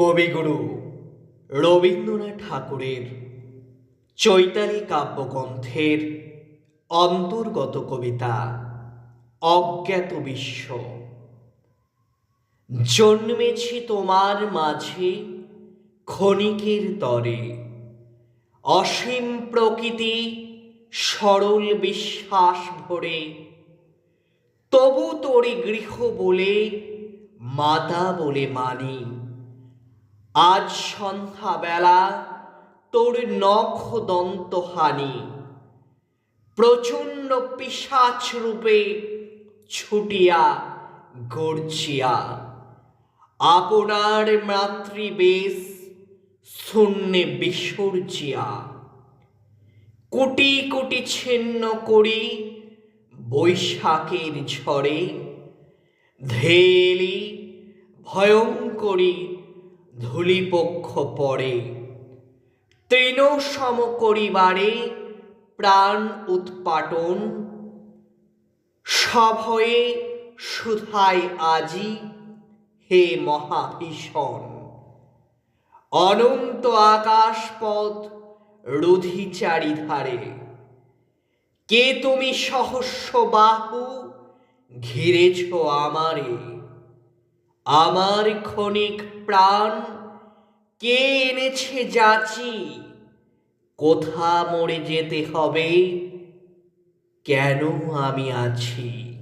কবিগুরু রবীন্দ্রনাথ ঠাকুরের চৈতালি কাব্যগ্রন্থের অন্তর্গত কবিতা অজ্ঞাত বিশ্ব। জন্মেছি তোমার মাঝে ক্ষণিকের তরে, অসীম প্রকৃতি সরল বিশ্বাস ভরে, তবু তোরে গৃহ বলে, মাতা বলে মানি। আজ সন্ধ্যাবেলা তোর নখ দন্ত হানি। প্রচণ্ড পিসাচ রূপে ছুটিয়া গর্জিয়া আপনার মাতৃবেশ শূন্যে বিসর্জিয়া। কোটি কোটি ছিন্ন করি বৈশাখের ঝড়ে ধেলি ভয়ঙ্করী ধূলিপক্ষ পড়ে তৃণ সম করিবারে প্রাণ উৎপাটন। সভয়ে সুধায় আজি হে মহাভীষণ। অনন্ত আকাশপথ রুধি চারিধারে কে তুমি সহস্র বাহু ঘিরেছ আমারে? আমার ক্ষণিক প্রাণ কে এনেছে যাচি? কোথা মরে যেতে হবে? কেন আমি আছি?